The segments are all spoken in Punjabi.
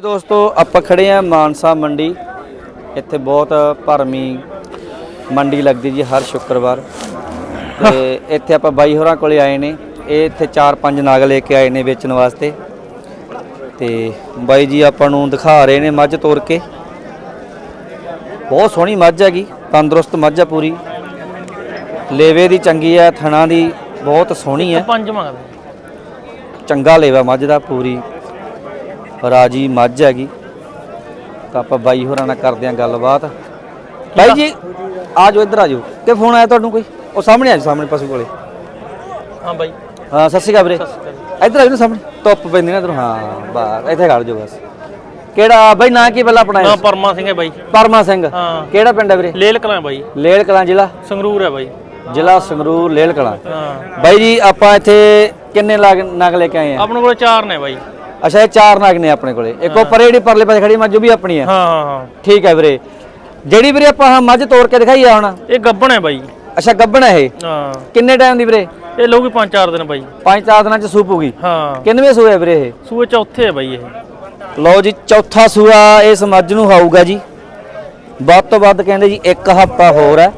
ਜੀ ਦੋਸਤੋ ਆਪਾਂ ਖੜੇ ਆ ਮਾਨਸਾ ਮੰਡੀ। ਇੱਥੇ ਬਹੁਤ ਭਰਮੀ ਮੰਡੀ ਲੱਗਦੀ ਜੀ ਹਰ ਸ਼ੁੱਕਰਵਾਰ। ਤੇ ਇੱਥੇ ਆਪਾਂ ਬਾਈ ਹੋਰਾਂ ਕੋਲੇ ਆਏ ਨੇ। ਇਹ ਇੱਥੇ 4-5 ਨਾਗ ਲੈ ਕੇ ਆਏ ਨੇ ਵੇਚਣ ਵਾਸਤੇ। ਤੇ ਬਾਈ ਜੀ ਆਪਾਂ ਨੂੰ ਦਿਖਾ ਰਹੇ ਨੇ ਮੱਝ ਤੋਰ ਕੇ। ਬਹੁਤ ਸੋਹਣੀ ਮੱਝ ਹੈਗੀ ਤੰਦਰੁਸਤ ਮੱਝ ਆ ਪੂਰੀ। ਲੇਵੇ ਦੀ ਚੰਗੀ ਆ ਥਣਾ ਦੀ ਬਹੁਤ ਸੋਹਣੀ ਹੈ ਪੰਜ ਮੰਗਦੇ। ਚੰਗਾ ਲੇਵਾ ਮੱਝ ਦਾ ਪੂਰੀ। ਰਾਜੀ ਮੱਝ ਹੈਗੀ। ਤਾਂ ਆਪਾਂ ਬਾਈ ਹੋਰਾਂ ਨਾਲ ਕਰਦੇ ਆਂ ਗੱਲਬਾਤ। ਬਾਈ ਜੀ ਆ ਜਾਓ ਇੱਧਰ ਆ ਜਾਓ। ਤੇ ਫੋਨ ਆਇਆ ਤੁਹਾਨੂੰ ਕੋਈ? ਉਹ ਸਾਹਮਣੇ ਆ ਜਾਓ ਸਾਹਮਣੇ ਪਸ਼ੂ ਕੋਲੇ। ਹਾਂ ਬਾਈ। ਹਾਂ ਸਤਿ ਸ਼੍ਰੀ ਅਕਾਲ ਵੀਰੇ। ਇੱਧਰ ਆ ਜਾਓ ਸਾਹਮਣੇ। ਧੁੱਪ ਪੈਂਦੀ ਨਾ ਇੱਧਰ। ਹਾਂ ਬਾਹਰ ਇੱਥੇ ਖੜ ਜਾਓ ਬਸ। ਕਿਹੜਾ ਬਾਈ ਨਾਂ ਕੀ ਪਹਿਲਾਂ ਆਪਣਾ ਨਾ ਪਰਮਾ ਸਿੰਘ ਹੈ ਬਾਈ। ਪਰਮਾ ਸਿੰਘ। ਹਾਂ। ਕਿਹੜਾ ਪਿੰਡ ਹੈ ਵੀਰੇ? ਲੇਲ ਕਲਾਂ ਬਾਈ। ਲੇਲ ਕਲਾਂ ਜ਼ਿਲ੍ਹਾ? ਸੰਗਰੂਰ ਹੈ ਬਾਈ। ਜ਼ਿਲ੍ਹਾ ਸੰਗਰੂਰ ਲੇਲ ਕਲਾਂ ਹਾਂ। ਬਾਈ ਜੀ ਆਪਾਂ ਇੱਥੇ ਕਿੰਨੇ ਨਗ ਲੈ ਕੇ ਆਏ ਆ? ਆਪਣੇ ਕੋਲ ਚਾਰ ਨੇ ਬਾਈ। ਅੱਛਾ ਇਹ ਚਾਰ ਨਗ ਨੇ ਆਪਣੇ ਕੋਲੇ। ਇੱਕ ਉੱਪਰ ਜਿਹੜੀ ਪਰਲੇ ਪਾਸੇ ਖੜੀ ਮੱਝ ਉਹ ਵੀ ਆਪਣੀ ਹੈ ਹਾਂ ਹਾਂ ਹਾਂ। ਠੀਕ ਹੈ ਵੀਰੇ। ਜਿਹੜੀ ਵੀਰੇ ਆਪਾਂ ਆਹ ਮੱਝ ਤੋੜ ਕੇ ਦਿਖਾਈ ਆ ਹੁਣ। ਇਹ ਗੱਬਣ ਹੈ ਬਾਈ। ਅੱਛਾ ਗੱਬਣ ਹੈ ਇਹ? ਹਾਂ। ਕਿੰਨੇ ਟਾਈਮ ਦੀ ਵੀਰੇ? ਇਹ ਲੋਗੀ ਪੰਜ ਚਾਰ ਦਿਨ ਬਾਈ। ਪੰਜ ਚਾਰ ਦਿਨਾਂ ਚ ਸੂਪੂਗੀ ਹਾਂ। ਕਿੰਨਵੇਂ ਸੂਏ ਵੀਰੇ ਇਹ? ਸੂਏ ਚੌਥੇ ਹੈ ਬਾਈ ਇਹ। ਲਓ ਜੀ ਚੌਥਾ ਸੂਆ ਇਸ ਮੱਝ ਨੂੰ ਆਊਗਾ ਜੀ। ਵੱਧ ਤੋਂ ਵੱਧ ਕਹਿੰਦੇ ਜੀ ਇੱਕ ਹਫ਼ਤਾ ਹੋਰ ਹੈ।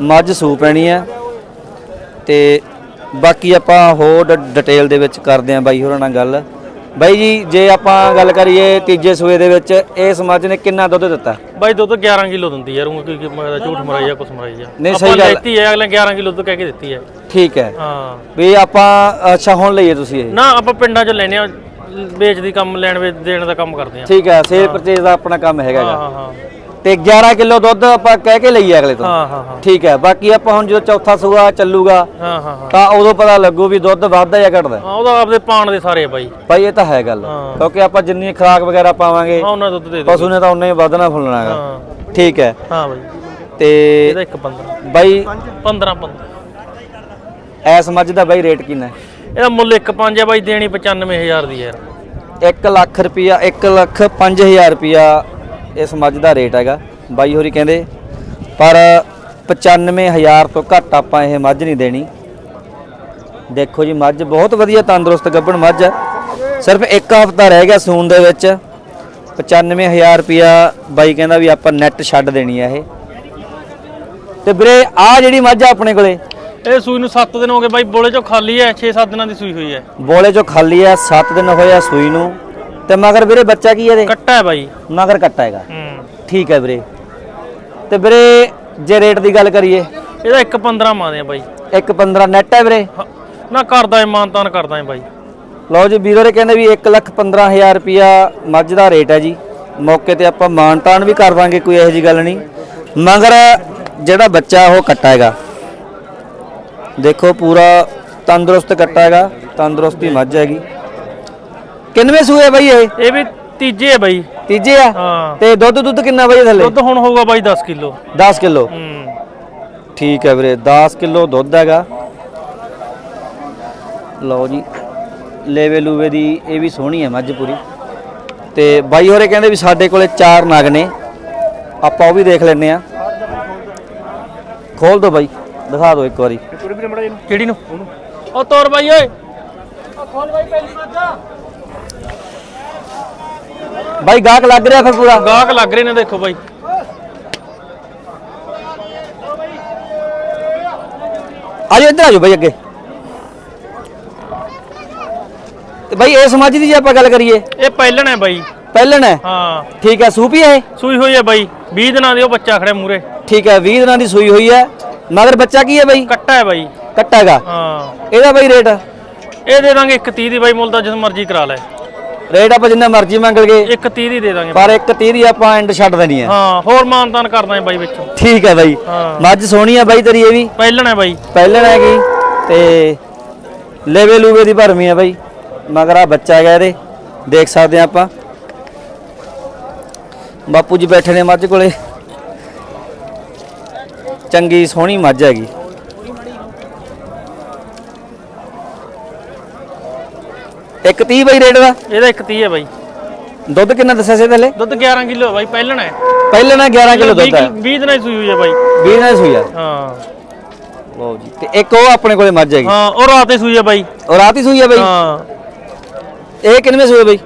ਮੱਝ ਸੂ ਪੈਣੀ ਹੈ। ਤੇ ਬਾਕੀ ਆਪਾਂ ਹੋਰ ਡਿਟੇਲ ਦੇ ਵਿੱਚ ਕਰਦੇ ਆਂ ਬਾਈ ਹੋਰਾਂ ਨਾਲ ਗੱਲ। ਬਾਈ ਜੀ ਜੇ ਆਪਾਂ ਗੱਲ ਕਰੀਏ ਤੀਜੇ ਸੂਏ ਦੇ ਵਿੱਚ ਇਸ ਮੱਝ ਨੇ ਕਿੰਨਾ ਦੁੱਧ ਦਿੱਤਾ? ਬਾਈ ਦੁੱਧ 11 ਕਿਲੋ ਦਿੰਦੀ ਯਾਰ ਉਹ ਕੀ ਮੈਂ ਝੂਠ ਮਰਾਈ ਆ ਕੁਛ ਮਰਾਈ ਆ ਨਹੀਂ, ਸਹੀ ਆਪਾਂ ਗੱਲ। ਲੈਤੀ ਹੈ ਅਗਲੇ 11 ਕਿਲੋ ਦੁੱਧ ਕਹਿ ਕੇ ਦਿੱਤੀ ਹੈ। ਠੀਕ ਹੈ। ਹਾਂ। ਵੀ ਆਪਾਂ ਅੱਛਾ ਹੁਣ ਲਈਏ ਤੁਸੀਂ ਇਹ। ਨਾ ਆਪਾਂ ਪਿੰਡਾਂ 'ਚ ਲੈਨੇ ਆ ਵੇਚ ਦੀ ਕੰਮ ਲੈਣ ਵੇਚ ਦੇਣ ਦਾ ਕੰਮ ਕਰਦੇ ਆ ਠੀਕ ਹੈ ਸੇਲ ਪਰਚੇਜ ਦਾ ਆਪਣਾ ਕੰਮ ਹੈਗਾ ਗਾ। ਹਾਂ ਹਾਂ। ਤੇ 11 ਕਿਲੋ ਦੁੱਧ ਆਪਾਂ ਕਹਿ ਕੇ ਲਈਏ ਅਗਲੇ ਤੋਂ। ਹਾਂ ਹਾਂ ਹਾਂ। ਠੀਕ ਹੈ ਬਾਕੀ ਆਪਾਂ ਹੁਣ ਜਦੋਂ ਚੌਥਾ ਸੂਆ ਚੱਲੂਗਾ ਹਾਂ ਹਾਂ ਹਾਂ। ਤਾਂ ਉਦੋਂ ਪਤਾ ਲੱਗੂ ਵੀ ਦੁੱਧ ਵੱਧਦਾ ਜਾਂ ਘਟਦਾ। ਹਾਂ ਉਹਦਾ ਆਪਦੇ ਪਾਣ ਦੇ ਸਾਰੇ ਬਾਈ। ਭਾਈ ਇਹ ਤਾਂ ਹੈ ਗੱਲ। ਹਾਂ। ਕਿਉਂਕਿ ਆਪਾਂ ਜਿੰਨੀ ਖੁਰਾਕ ਵਗੈਰਾ ਪਾਵਾਂਗੇ ਹਾਂ ਉਹਨਾਂ ਦਾ ਦੁੱਧ ਦੇ ਦੇ ਪਸ਼ੂ ਨੇ ਤਾਂ ਉਨਾ ਹੀ ਵਧਣਾ ਫੁੱਲਣਾ ਹੈਗਾ। ਹਾਂ। ਠੀਕ ਹੈ। ਹਾਂ ਬਾਈ। ਤੇ ਇਹਦਾ ਇੱਕ 15 ਬਾਈ 15 15 ਐਸ ਮੱਝ ਦਾ ਬਾਈ ਰੇਟ ਕਿੰਨਾ ਇਹਦਾ ਮੁੱਲ ਇੱਕ ਪੰਜ ਹੈ ਬਾਈ ਦੇਣੀ 95000 ਦੀ ਯਾਰ ਹੈ। 1 ਲੱਖ ਰੁਪਿਆ 1 ਲੱਖ 5000 ਰੁਪਿਆ ਇਸ ਮੱਝ ਦਾ ਰੇਟ ਹੈਗਾ। ਬਾਈ ਹੋਰੀ ਕਹਿੰਦੇ ਪਰ 95000 ਤੋਂ ਘੱਟ ਆਪਾਂ ਇਹ ਮੱਝ ਨਹੀਂ ਦੇਣੀ। ਦੇਖੋ ਜੀ ਮੱਝ ਬਹੁਤ ਵਧੀਆ ਤੰਦਰੁਸਤ ਗੱਭਣ ਮੱਝ ਹੈ। ਸਿਰਫ ਇੱਕ ਹਫ਼ਤਾ ਰਹਿ ਗਿਆ ਸੂਨ ਦੇ ਵਿੱਚ। 95000 ਰੁਪਿਆ ਬਾਈ ਕਹਿੰਦਾ ਵੀ ਆਪਾਂ ਨੈਟ ਛੱਡ ਦੇਣੀ ਹੈ ਇਹ। ਤੇ ਵੀਰੇ ਆ ਜਿਹੜੀ ਮੱਝ ਆ ਆਪਣੇ ਕੋਲੇ? ਇਹ ਸੂਈ ਨੂੰ 7 ਦਿਨ ਹੋ ਗਏ ਬਾਈ ਬੋਲੇ ਚੋਂ ਖਾਲੀ ਹੈ 6-7 ਦਿਨਾਂ ਦੀ ਸੂਈ ਹੋਈ ਹੈ। ਬੋਲੇ ਚੋਂ ਖਾਲੀ ਆ 7 ਦਿਨ ਹੋਏ ਆ ਸੂਈ ਨੂੰ। ਤੇ ਮਗਰ ਵੀਰੇ ਬੱਚਾ ਕੀ ਹੈ ਇਹਦੇ? ਕੱਟਾ ਹੈ ਬਾਈ। ਮਗਰ ਕੱਟਾ ਹੈਗਾ। ਹੂੰ। ਠੀਕ ਹੈ ਵੀਰੇ। ਤੇ ਵੀਰੇ ਜੇ ਰੇਟ ਦੀ ਗੱਲ ਕਰੀਏ? ਇਹਦਾ ਇੱਕ 15 ਮਾਦੇ ਆ ਬਾਈ। ਇੱਕ 15 ਨੈਟ ਹੈ ਵੀਰੇ। ਹਾਂ, ਨਾ ਕਰਦਾ ਇਮਾਨਤਾਨ ਕਰਦਾ ਹੈ ਬਾਈ। ਲਓ ਜੀ ਵੀਰੋ ਨੇ ਕਹਿੰਦੇ ਵੀ 1 ਲੱਖ 15000 ਰੁਪਿਆ ਮੱਝ ਦਾ ਰੇਟ ਹੈ ਜੀ। ਮੌਕੇ ਤੇ ਆਪਾਂ ਮਾਨਤਾਨ ਵੀ ਕਰ ਦਾਂਗੇ ਕੋਈ ਇਹੋ ਜੀ ਗੱਲ ਨਹੀਂ। ਮਗਰ ਜਿਹੜਾ ਬੱਚਾ ਉਹ ਕੱਟਾ ਹੈਗਾ। ਦੇਖੋ ਪੂਰਾ ਤੰਦਰੁਸਤ ਕੱਟਾ ਹੈਗਾ ਤੰਦਰੁਸਤੀ ਮੱਝ ਹੈਗੀ। ਕਿੰਨਵੇਂ ਸੂਏ ਬਈ ਇਹ? ਇਹ ਵੀ ਤੀਜੇ ਹੈ ਬਾਈ। ਤੀਜੇ ਆ? ਹਾਂ। ਤੇ ਦੁੱਧ ਦੁੱਧ ਕਿੰਨਾ ਬਈ ਥੱਲੇ? ਦੁੱਧ ਹੁਣ ਹੋਊਗਾ ਬਾਈ 10 ਕਿਲੋ। 10 ਕਿਲੋ। ਹੂੰ। ਠੀਕ ਹੈ ਵੀਰੇ 10 ਕਿਲੋ ਦੁੱਧ ਹੈਗਾ। ਲਓ ਜੀ ਲੇਵੇ ਲੂਵੇ ਦੀ ਇਹ ਵੀ ਸੋਹਣੀ ਹੈ ਮੱਝ ਪੂਰੀ। ਤੇ ਬਾਈ ਹੋਰੇ ਕਹਿੰਦੇ ਵੀ ਸਾਡੇ ਕੋਲੇ ਚਾਰ ਨਗ ਨੇ। ਆਪਾਂ ਉਹ ਵੀ ਦੇਖ ਲੈਨੇ ਆ। ਖੋਲ ਦੋ ਬਾਈ ਦਿਖਾ ਦਿਓ ਇੱਕ ਵਾਰੀ। ਕਿਹੜੀ ਨੂੰ? ਉਹ ਤੋਰ ਬਾਈ ਓਏ। ਬਾਈ ਗਾਹਕ ਲੱਗ ਰਿਹਾ ਫਿਰ ਪੂਰਾ। ਗਾਹਕ ਲੱਗ ਰਹੇ ਨੇ ਦੇਖੋ ਬਾਈ। ਆਜੋ ਇੱਧਰ ਆਜੋ ਬਾਈ ਅੱਗੇ। ਤੇ ਬਾਈ ਇਸ ਮੱਝ ਦੀ ਜੇ ਆਪਾਂ ਗੱਲ ਕਰੀਏ। ਇਹ ਪਹਿਲਣ ਹੈ ਬਾਈ। ਪਹਿਲਣ ਹੈ? ਹਾਂ। ਠੀਕ ਹੈ ਸੂਪੀ ਹੈ ਇਹ? ਸੂਈ ਹੋਈ ਹੈ ਬਾਈ। 20 ਦਿਨਾਂ ਦੀ ਉਹ ਬੱਚਾ ਖੜਿਆ ਮੂਰੇ ਠੀਕ ਹੈ 20 ਦਿਨਾਂ ਦੀ ਸੂਈ ਹੋਈ ਹੈ। ਮਗਰ ਬੱਚਾ ਕੀ ਹੈ ਬਾਈ? ਕੱਟਾ ਹੈ ਬਾਈ। ਕੱਟਾ ਹੈਗਾ। ਹਾਂ। ਇਹਦਾ ਬਾਈ ਰੇਟ? ਇਹ ਦੇ ਦਾਂਗੇ 130 ਦੀ ਬਾਈ ਮੁੱਲ ਦਾ ਜਿਸ ਮਰਜ਼ੀ ਕਰਾ ਲੈ। ਰੇਟ ਆਪਾਂ ਜਿੰਨਾ ਮਰਜ਼ੀ ਮੰਗ ਲਗੇ 130 ਦੀ ਦੇ ਦਾਂਗੇ। ਪਰ ਇੱਕ 30 ਦੀ ਆਪਾਂ ਐਂਡ ਛੱਡ ਦੇਣੀ ਹੈ। ਹਾਂ ਹੋਰ ਮਾਨਤਾਨ ਕਰਦਾ ਹੈ ਬਾਈ ਵਿੱਚ। ਠੀਕ ਹੈ ਬਾਈ। ਮੱਝ ਸੋਹਣੀ ਹੈ ਬਾਈ ਤੇਰੀ ਇਹ ਵੀ। ਪਹਿਲਣ ਹੈ ਬਾਈ। ਪਹਿਲਣ ਹੈਗੀ ਤੇ ਲੇਵੇ ਲੂਵੇ ਦੀ ਭਰਮੀ ਹੈ ਬਾਈ। ਮਗਰ ਆ ਬੱਚਾ ਹੈਗਾ ਇਹਦੇ। ਦੇਖ ਸਕਦੇ ਆ ਆਪਾਂ। ਬਾਪੂ ਜੀ ਬੈਠੇ ਨੇ ਮੱਝ ਕੋਲੇ। ਚੰਗੀ ਸੋਹਣੀ ਮੱਝ ਹੈਗੀ। ਇੱਕ 30 ਬਾਈ ਰੇਟ ਦਾ? ਇਹਦਾ 130 ਹੈ ਬਾਈ। ਦੁੱਧ ਕਿੰਨਾ ਦੱਸਿਆ ਸੀ ਥੱਲੇ ਦੁੱਧ 11 ਕਿਲੋ ਹੈ ਬਾਈ ਪਹਿਲਣ ਹੈ। ਪਹਿਲਣਾ 11 ਕਿਲੋ ਦੁੱਧ ਹੈ। 20 ਦਿਨਾਂ ਦੀ ਸੂਈ ਹੋਈ ਹੈ ਬਾਈ। 20 ਨਾਲ ਸੂਈ ਆ। ਹਾਂ। ਲਓ ਜੀ ਤੇ ਇੱਕ ਉਹ ਆਪਣੇ ਕੋਲੇ ਮੱਝ ਹੈਗੀ। ਹਾਂ ਉਹ ਰਾਤ ਹੀ ਸੂਈ ਹੈ ਬਾਈ। ਔਰ ਰਾਤ ਹੀ ਸੂਈ ਆ ਬਾਈ? ਹਾਂ। ਇਹ ਕਿੰਨਵੇਂ ਸੂਏ ਬਾਈ?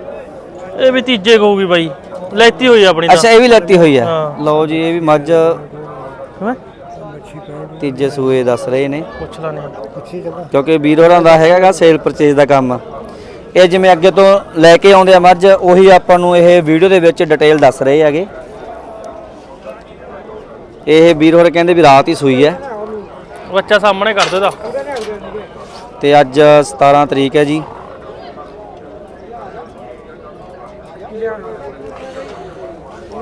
ਇਹ ਵੀ ਤੀਜੇ ਕਹੂਗੀ ਬਾਈ। ਲੈਤੀ ਹੋਈ ਆ ਆਪਣੀ ਤਾਂ। ਅੱਛਾ ਇਹ ਵੀ ਲੈਤੀ ਹੋਈ ਆ ਹਾਂ। ਲਓ ਜੀ ਇਹ ਵੀ ਮੱਝ ਹੈਂ? ਤੀਜੇ ਸੂਏ ਦੱਸ ਰਹੇ ਨੇ। ਪੁੱਛ ਲਾ ਨਹੀਂ ਕਿਉਂਕਿ ਵੀਰ ਹੋਰਾਂ ਦਾ ਹੈਗਾਗਾ ਸੇਲ ਪਰਚੇਜ ਦਾ ਕੰਮ। ਇਹ ਜਿਵੇਂ ਅੱਗੇ ਤੋਂ ਲੈ ਕੇ ਆਉਂਦੇ ਆ ਮੱਝ ਉਹੀ ਆਪਾਂ ਨੂੰ ਇਹ ਵੀਡੀਓ ਦੇ ਵਿੱਚ ਡਿਟੇਲ ਦੱਸ ਰਹੇ ਹੈਗੇ। ਇਹ ਵੀਰ ਹੋਰਾਂ ਕਹਿੰਦੇ ਵੀ ਰਾਤ ਹੀ ਸੂਈ ਹੈ। ਬੱਚਾ ਸਾਹਮਣੇ ਕਰ ਦੇ ਦਾ ਤੇ ਅੱਜ 17 ਤਰੀਕ ਹੈ ਜੀ।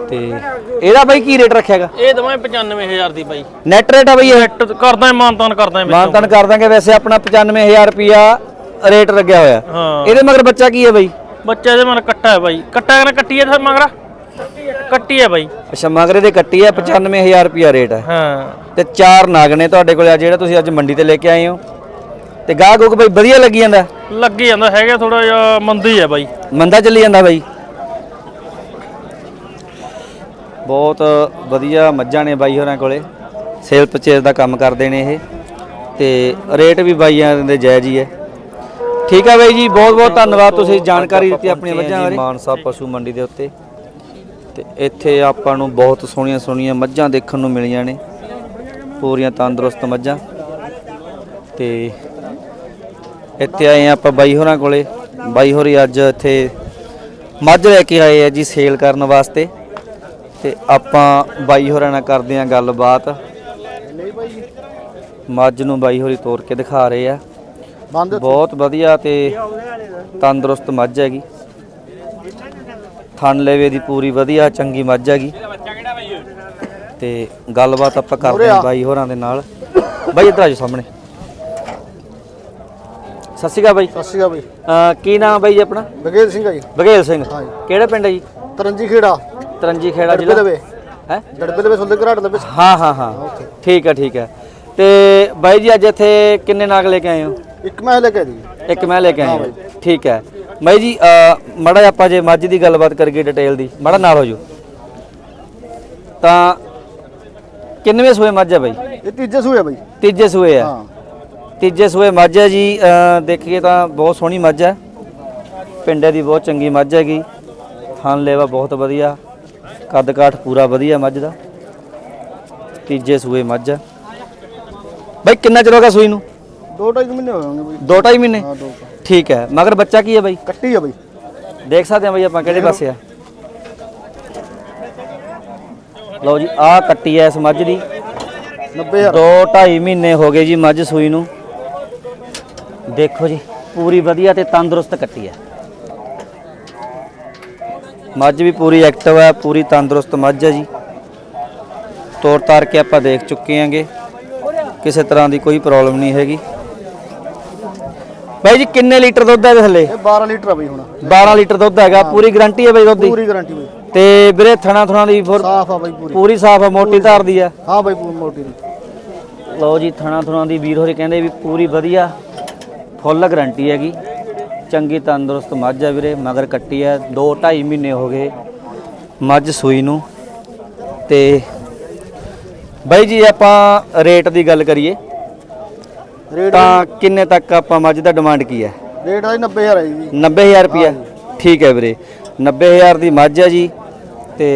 ਤੇ ਇਹਦਾ ਬਾਈ ਕੀ ਰੇਟ ਰੱਖਿਆਗਾ ਇਹ ਦਵਾਂ 95000 ਦੀ ਬਾਈ। ਨੈਟ ਰੇਟ ਆ ਬਾਈ ਇਹ? ਕਰਦਾ ਮਾਨਤਾਨ ਕਰਦਾ ਮਾਨਤਨ ਕਰ ਦਾਂਗੇ ਵੈਸੇ ਆਪਣਾ 95000 ਰੁਪਿਆ ਰੇਟ ਲੱਗਿਆ ਹੋਇਆ। ਹਾਂ। ਇਹਦੇ ਮਗਰ ਬੱਚਾ ਕੀ ਹੈ ਬਾਈ? ਬੱਚਾ ਇਹਦੇ ਮਨ ਕੱਟਾ ਹੈ ਬਾਈ। ਕੱਟਾ ਕਹਿੰਦਾ ਕੱਟੀ ਹੈ ਫਿਰ ਮੰਗਰਾ? ਕੱਟੀ ਹੈ ਬਾਈ। ਅੱਛਾ ਮਗਰੇ ਦੇ ਕੱਟੀ ਹੈ 95000 ਰੁਪਿਆ ਰੇਟ ਹੈ। ਹਾਂ। ਤੇ ਚਾਰ ਨਾਗ ਨੇ ਤੁਹਾਡੇ ਕੋਲ ਆ ਜਿਹੜਾ ਤੁਸੀਂ ਅੱਜ ਮੰਡੀ ਤੇ ਲੈ ਕੇ ਆਏ ਹੋ। ਤੇ ਗਾਹ ਗੁੱਕ ਬਾਈ ਵਧੀਆ ਲੱਗੀ ਜਾਂਦਾ? ਲੱਗੀ ਜਾਂਦਾ ਹੈਗਾ ਥੋੜਾ ਜਿਹਾ ਮੰਦੀ ਹੈ ਬਾਈ। ਮੰਦਾ ਚੱਲੀ ਜਾਂਦਾ ਬਾਈ? ਬਹੁਤ ਵਧੀਆ ਮੱਝਾਂ ਨੇ ਬਾਈ ਹੋਰਾਂ ਕੋਲੇ। ਸੇਲ ਪਰਚੇਸ ਦਾ ਕੰਮ ਕਰਦੇ ਨੇ ਇਹ। ਤੇ ਰੇਟ ਵੀ ਬਾਈਆਂ ਦੇ ਜਾਇਜ਼ ਹੀ ਹੈ। ਠੀਕ ਹੈ ਬਾਈ ਜੀ ਬਹੁਤ ਬਹੁਤ ਧੰਨਵਾਦ ਤੁਸੀਂ ਜਾਣਕਾਰੀ ਦਿੱਤੀ ਆਪਣੀਆਂ ਮੱਝਾਂ ਬਾਰੇ। ਮਾਨਸਾ ਪਸ਼ੂ ਮੰਡੀ ਦੇ ਉੱਤੇ। ਤੇ ਇੱਥੇ ਆਪਾਂ ਨੂੰ ਬਹੁਤ ਸੋਹਣੀਆਂ ਸੋਹਣੀਆਂ ਮੱਝਾਂ ਦੇਖਣ ਨੂੰ ਮਿਲੀਆਂ ਨੇ। ਪੂਰੀਆਂ ਤੰਦਰੁਸਤ ਮੱਝਾਂ। ਤੇ ਇੱਥੇ ਆਏ ਆਪਾਂ ਬਾਈ ਹੋਰਾਂ ਕੋਲੇ। ਬਾਈ ਹੋਰੀ ਅੱਜ ਇੱਥੇ ਮੱਝ ਲੈ ਕੇ ਆਏ ਆ ਜੀ ਸੇਲ ਕਰਨ ਵਾਸਤੇ। ਤੇ ਆਪਾਂ ਬਾਈ ਹੋਰਾਂ ਨਾਲ ਕਰਦੇ ਆ ਗੱਲਬਾਤ। ਮੱਝ ਨੂੰ ਬਾਈ ਹੋਰੀ ਤੋੜ ਕੇ ਦਿਖਾ ਰਹੇ ਆ। ਬਹੁਤ ਵਧੀਆ ਤੇ ਤੰਦਰੁਸਤ ਮੱਝ ਹੈਗੀ। ਥਣ ਲੇਵੇ ਦੀ ਪੂਰੀ ਵਧੀਆ ਚੰਗੀ ਮੱਝ ਹੈਗੀ। ਤੇ ਗੱਲਬਾਤ ਆਪਾਂ ਕਰਦੇ ਆ। ਬਾਈ ਹੋਰਾਂ ਦੇ ਨਾਲ। ਬਾਈ ਇੱਧਰ ਆ ਜਾਓ ਸਾਹਮਣੇ। ਸਤਿ ਸ਼੍ਰੀ ਅਕਾਲ ਬਾਈ। ਸਤਿ ਸ਼੍ਰੀ ਅਕਾਲ ਬਈ। ਅਹ ਕੀ ਨਾਮ ਬਾਈ ਜੀ ਆਪਣਾ? ਬਗੇਲ ਸਿੰਘ ਆ ਜੀ। ਬਘੇਲ ਸਿੰਘ। ਹਾਂਜੀ। ਕਿਹੜਾ ਪਿੰਡ ਹੈ ਜੀ? ਤਰੰਜੀ ਖੇੜਾ। ਤਰੰਜੀ ਖੇੜਾ ਜ਼ਿਲ੍ਹਾ। ਹੈ? ਡੜਬੇ ਲਵੇ ਸੁੰਦਰ ਘਰਾਟ ਲਵੇ ਹਾਂ ਹਾਂ ਹਾਂ। ਠੀਕ ਹੈ ਠੀਕ ਹੈ। ਤੇ ਬਾਈ ਜੀ ਅੱਜ ਇੱਥੇ ਕਿੰਨੇ ਨਾਗ ਲੈ ਕੇ ਆਏ ਹੋ? ਇੱਕ ਮੈਂ ਲੈ ਕੇ ਦੀ ਇੱਕ ਮੈਂ ਲੈ ਕੇ ਆਇਆ। ਠੀਕ ਹੈ। ਬਾਈ ਜੀ ਮੜਾ ਆਪਾਂ ਜੇ ਮੱਝ ਦੀ ਗੱਲਬਾਤ ਕਰੀਏ ਡਿਟੇਲ ਦੀ ਮੜਾ ਨਾਲ ਹੋ ਜੂ ਤਾਂ ਕਿੰਨਵੇਂ ਸੂਏ ਮੱਝ ਹੈ ਬਾਈ? ਇਹ ਤੀਜੇ ਸੂਏ ਬਈ। ਤੀਜੇ ਸੂਏ ਆ। ਹਾਂ। ਤੀਜੇ ਸੂਏ ਮੱਝ ਹੈ ਜੀ ਦੇਖੀਏ ਤਾਂ ਬਹੁਤ ਸੋਹਣੀ ਮੱਝ ਹੈ। ਪਿੰਡੇ ਦੀ ਬਹੁਤ ਚੰਗੀ ਮੱਝ ਹੈਗੀ। ਥਣ ਲੇਵਾ ਬਹੁਤ ਵਧੀਆ। ਕੱਦ ਕਾਠ ਪੂਰਾ ਵਧੀਆ ਮੱਝ ਦਾ। ਤੀਜੇ ਸੂਏ ਮੱਝ ਹੈ। ਬਾਈ ਕਿੰਨਾ ਚਿਰ ਹੋ ਗਿਆ ਸੂਈ ਨੂੰ? ਦੋ ਢਾਈ ਮਹੀਨੇ ਦੋ ਢਾਈ। ਠੀਕ ਹੈ। ਮਗਰ ਬੱਚਾ ਕੀ ਹੈ ਬਾਈ? ਕੱਟੀ ਆ ਬਈ। ਦੇਖ ਸਕਦੇ ਹਾਂ ਬਾਈ ਆਪਾਂ ਕਿਹੜੇ ਪਾਸੇ ਆ। ਲਓ ਜੀ ਆਹ ਕੱਟੀ ਐ ਇਸ ਮੱਝ ਦੀ। 90000 ਦੋ ਢਾਈ ਮਹੀਨੇ ਹੋ ਗਏ ਜੀ ਮੱਝ ਸੂਈ ਨੂੰ। ਦੇਖੋ ਜੀ ਪੂਰੀ ਵਧੀਆ ਤੇ ਤੰਦਰੁਸਤ ਕੱਟੀ ਹੈ। ਮੱਝ ਵੀ ਪੂਰੀ ਐਕਟਿਵ ਹੈ ਪੂਰੀ ਤੰਦਰੁਸਤ ਮੱਝ ਹੈ ਜੀ। ਤੋਰ ਤਾਰ ਕੇ ਆਪਾਂ ਦੇਖ ਚੁੱਕੇ ਆਂਗੇ ਕਿਸੇ ਤਰ੍ਹਾਂ ਦੀ ਕੋਈ ਪ੍ਰੋਬਲਮ ਨਹੀਂ ਹੈਗੀ। ਬਾਈ ਜੀ ਕਿੰਨੇ ਲੀਟਰ ਦੁੱਧ ਹੈ ਇਹਦੇ ਥੱਲੇ? ਇਹ 12 ਲੀਟਰ ਆ ਬਈ ਹੁਣ। 12 ਲੀਟਰ ਦੁੱਧ ਹੈਗਾ ਪੂਰੀ ਗਾਰੰਟੀ ਹੈ ਬਾਈ ਦੁੱਧ ਦੀ? ਪੂਰੀ ਗਾਰੰਟੀ ਬਈ। ਤੇ ਵੀਰੇ ਥਣਾ ਥਣਾ ਦੀ ਫੁਰ- ਸਾਫ਼ ਆ ਬਈ ਪੂਰੀ। ਪੂਰੀ ਸਾਫ਼ ਹੈ ਮੋਟੀ ਧਾਰ ਦੀ ਆ। ਹਾਂ ਬਈ ਪੂਰੀ ਮੋਟੀ ਦੀ। ਲਓ ਜੀ ਥਣਾ ਥਣਾ ਦੀ ਵੀਰ ਹੋਰੇ ਕਹਿੰਦੇ ਵੀ ਪੂਰੀ ਵਧੀਆ ਫੁੱਲ ਗਰੰਟੀ ਹੈਗੀ। ਚੰਗੀ ਤੰਦਰੁਸਤ ਮੱਝ ਹੈ ਵੀਰੇ ਮਗਰ ਕੱਟੀ ਹੈ 2 2.5 ਮਹੀਨੇ ਹੋ ਗਏ ਮੱਝ ਸੂਈ ਨੂੰ। ਤੇ ਬਾਈ ਜੀ ਆਪਾਂ ਰੇਟ ਦੀ ਗੱਲ ਕਰੀਏ। ਰੇਟ ਤਾਂ ਕਿੰਨੇ ਤੱਕ ਆਪਾਂ ਮੱਝ ਦਾ ਡਿਮਾਂਡ ਕੀ ਹੈ? ਰੇਟ ਆ ਜੀ 90000 ਹੈ ਜੀ। 90000 ਰੁਪਿਆ ਠੀਕ ਹੈ ਵੀਰੇ। 90000 ਦੀ ਮੱਝ ਹੈ ਜੀ ਤੇ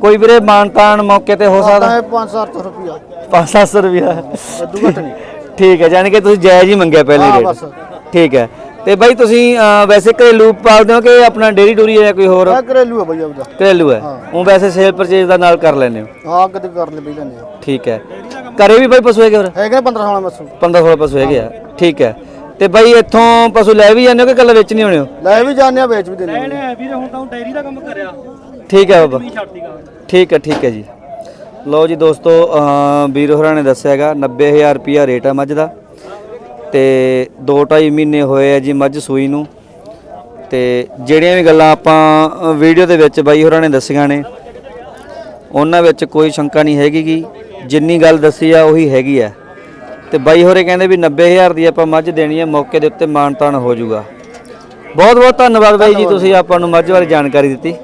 ਕੋਈ ਵੀਰੇ ਮਾਨਤਾਨ ਮੌਕੇ ਤੇ ਹੋ ਸਕਦਾ? ਹੈ 5-700 ਰੁਪਿਆ 5-700 ਰੁਪਿਆ ਇਦੋਂ ਘੱਟ ਨਹੀਂ। ਠੀਕ ਹੈ ਯਾਨੀ ਕਿ ਤੁਸੀਂ ਜਾਇਜ਼ ਹੀ ਮੰਗਿਆ ਪਹਿਲੇ ਰੇਟ। ਠੀਕ ਹੈ। ਤੇ ਬਾਈ ਤੁਸੀਂ ਅਹ, ਵੈਸੇ ਘਰੇਲੂ ਪਾਲਦੇ ਹੋ ਕਿ ਆਪਣਾ ਡੇਰੀ ਡੂਰੀ ਹੈ ਕੋਈ ਹੋਰ? ਇਹ ਘਰੇਲੂ ਆ ਬਈ ਆਪਦਾ। ਘਰੇਲੂ ਹੈ। ਉਹ ਵੈਸੇ ਸੇਲ ਪਰਚੇਜ ਦਾ ਨਾਲ ਕਰ ਲੈਂਦੇ ਹੋ? ਹਾਂ ਕਿਤੇ ਕਰ ਲੈ ਬਈ ਲੈਣੇ ਆ। ਠੀਕ ਹੈ। ਘਰੇ ਵੀ ਬਾਈ ਪਸ਼ੂ ਹੈਗੇ ਹੋਰ? ਹੈਗੇ 15 ਸਾਲਾਂ ਮਸੂ 15 16 ਪਸ਼ੂ ਹੈਗੇ ਆ। ਠੀਕ ਹੈ। ਤੇ ਬਾਈ ਇੱਥੋਂ ਪਸ਼ੂ ਲੈ ਵੀ ਜਾਂਦੇ ਹੋ ਕਿ ਕੱਲਾ ਵੇਚਣੀ ਹੋਣੇ ਹੋ? ਲੈ ਵੀ ਜਾਂਦੇ ਆ ਵੇਚ ਵੀ ਦਿੰਦੇ ਆ। ਵੀਰੇ ਹੁਣ ਤਾਂ ਡੈਰੀ ਦਾ ਕੰਮ ਕਰਿਆ। ਠੀਕ ਹੈ ਬਾਬਾ। ਛੱਡਦੀ ਗਾ ਠੀਕ ਹੈ ਠੀਕ ਹੈ ਜੀ। ਲਓ ਜੀ ਦੋਸਤੋ ਅਹ ਵੀਰ ਹੋਰਾਂ ਨੇ ਦੱਸਿਆ ਹੈਗਾ 90000 ਰੁਪਿਆ ਰੇਟ ਹੈ ਮੱਝ ਦਾ। ਤੇ 2.5 ਮਹੀਨੇ ਹੋਏ ਆ ਜੀ ਮੱਝ ਸੂਈ ਨੂੰ। ਤੇ ਜਿਹੜੀਆਂ ਵੀ ਗੱਲਾਂ ਆਪਾਂ ਵੀਡੀਓ ਦੇ ਵਿੱਚ ਬਾਈ ਹੋਰਾਂ ਨੇ ਦੱਸੀਆਂ ਨੇ ਉਹਨਾਂ ਵਿੱਚ ਕੋਈ ਸ਼ੰਕਾ ਨਹੀਂ ਹੈਗੀ ਗੀ। ਜਿੰਨੀ ਗੱਲ ਦੱਸੀ ਆ ਉਹੀ ਹੈਗੀ ਆ। ਤੇ ਬਾਈ ਹੋਰੇ ਕਹਿੰਦੇ ਵੀ 90000 ਦੀ ਆਪਾਂ ਮੱਝ ਦੇਣੀ ਹੈ ਮੌਕੇ ਦੇ ਉੱਤੇ ਮਾਨਤਾਨ ਹੋ ਜਾਊਗਾ। ਬਹੁਤ ਬਹੁਤ ਧੰਨਵਾਦ ਬਾਈ ਜੀ ਤੁਸੀਂ ਆਪਾਂ ਨੂੰ ਮੱਝ ਬਾਰੇ ਜਾਣਕਾਰੀ ਦਿੱਤੀ।